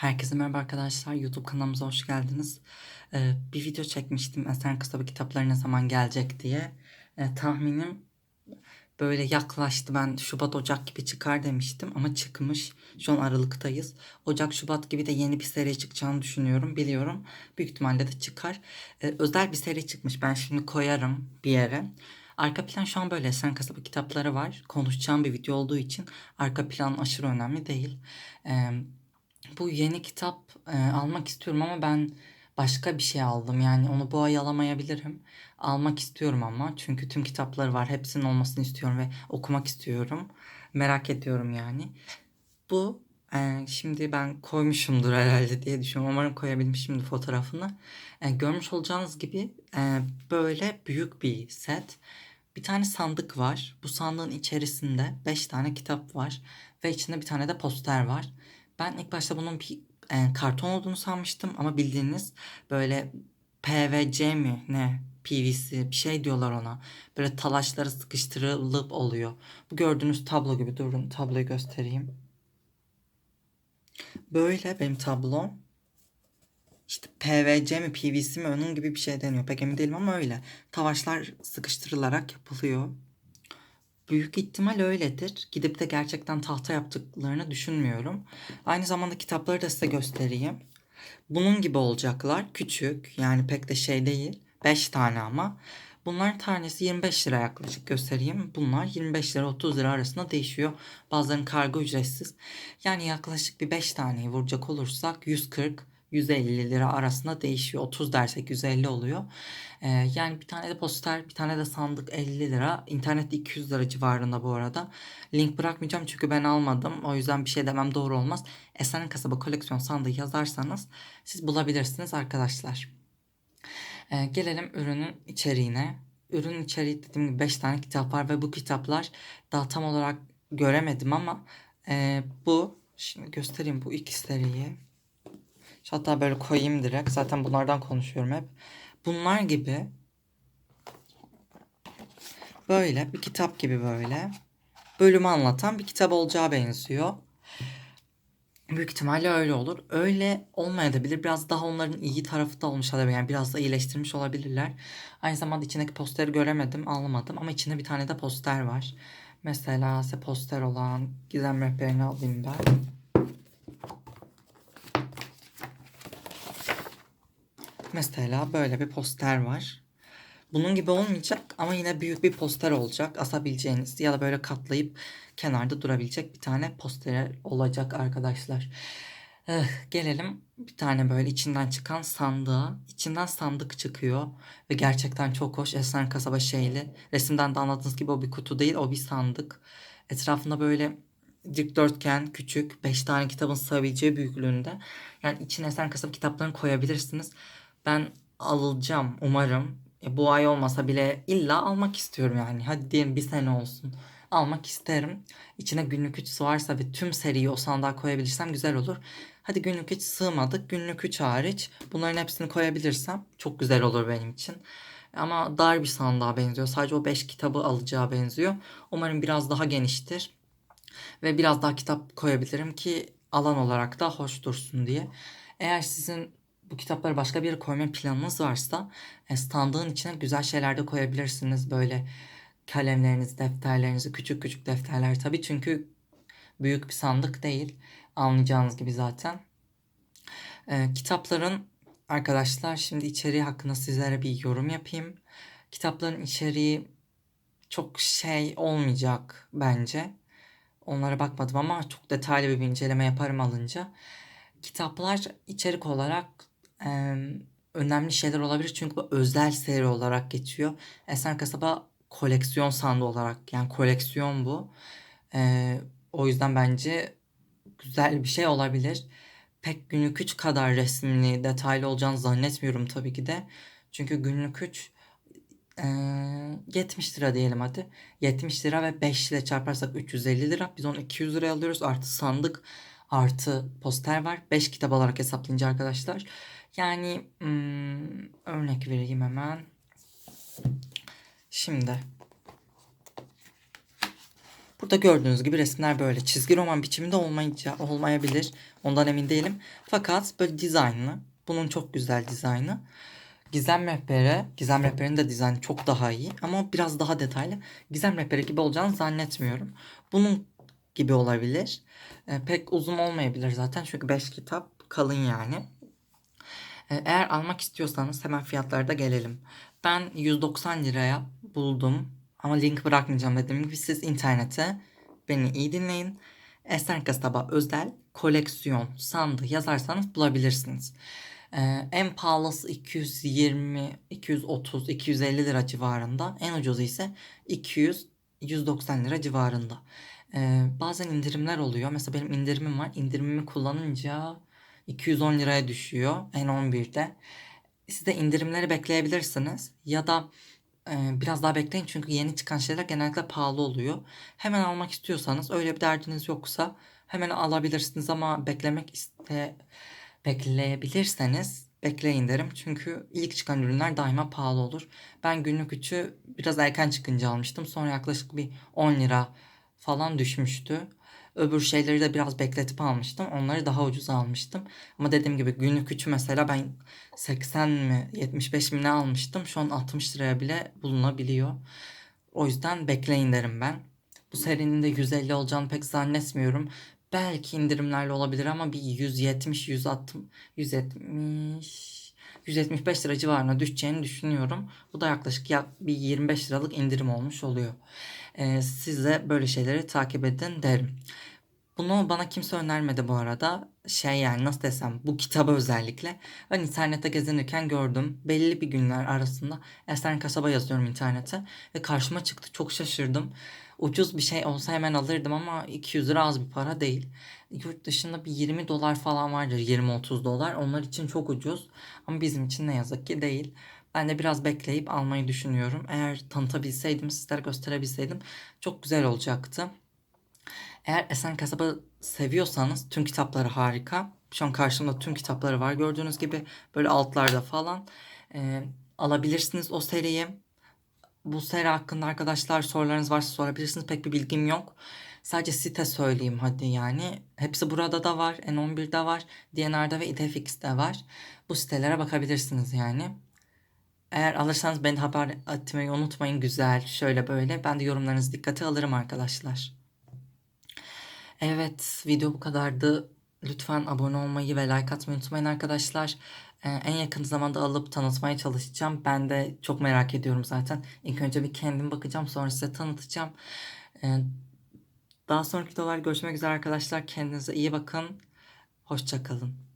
Herkese merhaba arkadaşlar. YouTube kanalımıza hoş geldiniz. Ee, bir video çekmiştim Esen Kasabı kitapları ne zaman gelecek diye. Ee, tahminim böyle yaklaştı. Ben Şubat Ocak gibi çıkar demiştim ama çıkmış. Şu an Aralık'tayız. Ocak Şubat gibi de yeni bir seri çıkacağını düşünüyorum. Biliyorum. Büyük ihtimalle de çıkar. Ee, özel bir seri çıkmış. Ben şimdi koyarım bir yere. Arka plan şu an böyle Esen Kasabı kitapları var. Konuşacağım bir video olduğu için arka plan aşırı önemli değil. Ee, bu yeni kitap e, almak istiyorum ama ben başka bir şey aldım. Yani onu bu ay alamayabilirim. Almak istiyorum ama çünkü tüm kitapları var. Hepsinin olmasını istiyorum ve okumak istiyorum. Merak ediyorum yani. Bu e, şimdi ben koymuşumdur herhalde diye düşünüyorum. Umarım koyabilmişimdir fotoğrafını. E, görmüş olacağınız gibi e, böyle büyük bir set. Bir tane sandık var. Bu sandığın içerisinde 5 tane kitap var. Ve içinde bir tane de poster var. Ben ilk başta bunun bir e, karton olduğunu sanmıştım ama bildiğiniz böyle PVC mi ne PVC bir şey diyorlar ona. Böyle talaşları sıkıştırılıp oluyor. Bu gördüğünüz tablo gibi durun tabloyu göstereyim. Böyle benim tablom. İşte PVC mi PVC mi onun gibi bir şey deniyor. Pek emin değilim ama öyle. Tavaşlar sıkıştırılarak yapılıyor. Büyük ihtimal öyledir. Gidip de gerçekten tahta yaptıklarını düşünmüyorum. Aynı zamanda kitapları da size göstereyim. Bunun gibi olacaklar. Küçük yani pek de şey değil. 5 tane ama. Bunların tanesi 25 lira yaklaşık göstereyim. Bunlar 25 lira 30 lira arasında değişiyor. Bazılarının kargo ücretsiz. Yani yaklaşık bir 5 taneyi vuracak olursak 140 150 lira arasında değişiyor. 30 dersek 150 oluyor. Ee, yani bir tane de poster, bir tane de sandık 50 lira. İnternette 200 lira civarında bu arada. Link bırakmayacağım çünkü ben almadım. O yüzden bir şey demem doğru olmaz. Esen Kasaba koleksiyon sandığı yazarsanız siz bulabilirsiniz arkadaşlar. Ee, gelelim ürünün içeriğine. Ürün içeriği dediğim gibi 5 tane kitap var ve bu kitaplar daha tam olarak göremedim ama e, bu şimdi göstereyim bu iki seriyi. Hatta böyle koyayım direkt. Zaten bunlardan konuşuyorum hep. Bunlar gibi böyle bir kitap gibi böyle bölümü anlatan bir kitap olacağı benziyor. Büyük ihtimalle öyle olur. Öyle olmayabilir. Biraz daha onların iyi tarafı da olmuş olabilir. Yani biraz da iyileştirmiş olabilirler. Aynı zamanda içindeki posteri göremedim, almadım. Ama içinde bir tane de poster var. Mesela poster olan Gizem rehberini alayım ben. Mesela böyle bir poster var. Bunun gibi olmayacak ama yine büyük bir poster olacak. Asabileceğiniz ya da böyle katlayıp kenarda durabilecek bir tane poster olacak arkadaşlar. Eh, gelelim bir tane böyle içinden çıkan sandığa. İçinden sandık çıkıyor ve gerçekten çok hoş. Esen kasaba şeyli. Resimden de anladığınız gibi o bir kutu değil o bir sandık. Etrafında böyle dikdörtgen küçük 5 tane kitabın sığabileceği büyüklüğünde. Yani içine Esen kasaba kitaplarını koyabilirsiniz. Ben alacağım umarım. E, bu ay olmasa bile illa almak istiyorum yani. Hadi diyelim bir sene olsun. Almak isterim. İçine günlük 3 sığarsa ve tüm seriyi o sandığa koyabilirsem güzel olur. Hadi günlük 3 sığmadık. Günlük 3 hariç bunların hepsini koyabilirsem çok güzel olur benim için. Ama dar bir sandığa benziyor. Sadece o 5 kitabı alacağı benziyor. Umarım biraz daha geniştir. Ve biraz daha kitap koyabilirim ki alan olarak da hoş dursun diye. Eğer sizin bu kitapları başka bir yere koyma planınız varsa e, standığın içine güzel şeyler de koyabilirsiniz. Böyle kalemlerinizi, defterlerinizi, küçük küçük defterler tabii çünkü büyük bir sandık değil. Anlayacağınız gibi zaten. E, kitapların arkadaşlar şimdi içeriği hakkında sizlere bir yorum yapayım. Kitapların içeriği çok şey olmayacak bence. Onlara bakmadım ama çok detaylı bir inceleme yaparım alınca. Kitaplar içerik olarak e, önemli şeyler olabilir çünkü bu özel seri olarak geçiyor. Esen Kasaba koleksiyon sandığı olarak yani koleksiyon bu. E, o yüzden bence güzel bir şey olabilir. Pek günlük 3 kadar resimli, detaylı olacağını zannetmiyorum tabii ki de. Çünkü günlük 3 e, 70 lira diyelim hadi. 70 lira ve 5 ile çarparsak 350 lira. Biz onu 200 liraya alıyoruz. Artı sandık artı poster var. 5 kitap olarak hesaplayınca arkadaşlar. Yani hmm, örnek vereyim hemen. Şimdi Burada gördüğünüz gibi resimler böyle. Çizgi roman biçiminde olmayınca, olmayabilir. Ondan emin değilim. Fakat böyle dizaynlı. Bunun çok güzel dizaynı. Gizem rehberi, Gizem rehberinin de dizaynı çok daha iyi ama biraz daha detaylı. Gizem rehberi gibi olacağını zannetmiyorum. Bunun gibi olabilir. E, pek uzun olmayabilir zaten çünkü 5 kitap kalın yani. E, eğer almak istiyorsanız hemen fiyatlara gelelim. Ben 190 liraya buldum ama link bırakmayacağım dediğim gibi siz internete beni iyi dinleyin. Esen Kasaba özel koleksiyon sandığı yazarsanız bulabilirsiniz. Ee, en pahalısı 220, 230, 250 lira civarında. En ucuzu ise 200, 190 lira civarında. Ee, bazen indirimler oluyor. Mesela benim indirimim var. İndirimimi kullanınca 210 liraya düşüyor en 11'de. Siz de indirimleri bekleyebilirsiniz. Ya da e, biraz daha bekleyin çünkü yeni çıkan şeyler genellikle pahalı oluyor. Hemen almak istiyorsanız öyle bir derdiniz yoksa hemen alabilirsiniz ama beklemek iste bekleyebilirseniz bekleyin derim. Çünkü ilk çıkan ürünler daima pahalı olur. Ben günlük üçü biraz erken çıkınca almıştım. Sonra yaklaşık bir 10 lira falan düşmüştü. Öbür şeyleri de biraz bekletip almıştım. Onları daha ucuz almıştım. Ama dediğim gibi günlük üçü mesela ben 80 mi 75 mi ne almıştım. Şu an 60 liraya bile bulunabiliyor. O yüzden bekleyin derim ben. Bu serinin de 150 olacağını pek zannetmiyorum. Belki indirimlerle olabilir ama bir 170, 160, 170, 175 lira civarına düşeceğini düşünüyorum. Bu da yaklaşık ya bir 25 liralık indirim olmuş oluyor. Ee, siz de böyle şeyleri takip edin derim. Bunu bana kimse önermedi bu arada. Şey yani nasıl desem bu kitabı özellikle. Ben internette gezinirken gördüm. Belli bir günler arasında Esen Kasaba yazıyorum internete. Ve karşıma çıktı. Çok şaşırdım. Ucuz bir şey olsa hemen alırdım ama 200 lira az bir para değil. Yurt dışında bir 20 dolar falan vardır. 20-30 dolar. Onlar için çok ucuz. Ama bizim için ne yazık ki değil. Ben de biraz bekleyip almayı düşünüyorum. Eğer tanıtabilseydim, sizlere gösterebilseydim çok güzel olacaktı. Eğer Esen Kasaba seviyorsanız tüm kitapları harika. Şu an karşımda tüm kitapları var. Gördüğünüz gibi böyle altlarda falan. Ee, alabilirsiniz o seriyi. Bu seri hakkında arkadaşlar sorularınız varsa sorabilirsiniz. Pek bir bilgim yok. Sadece site söyleyeyim hadi yani. Hepsi burada da var. N11'de var. DNR'da ve İdefix'te var. Bu sitelere bakabilirsiniz yani. Eğer alırsanız beni haber etmeyi unutmayın. Güzel, şöyle böyle. Ben de yorumlarınızı dikkate alırım arkadaşlar. Evet, video bu kadardı. Lütfen abone olmayı ve like atmayı unutmayın arkadaşlar. Ee, en yakın zamanda alıp tanıtmaya çalışacağım. Ben de çok merak ediyorum zaten. İlk önce bir kendim bakacağım, sonra size tanıtacağım. Ee, daha sonraki videolar görüşmek üzere arkadaşlar. Kendinize iyi bakın. Hoşçakalın.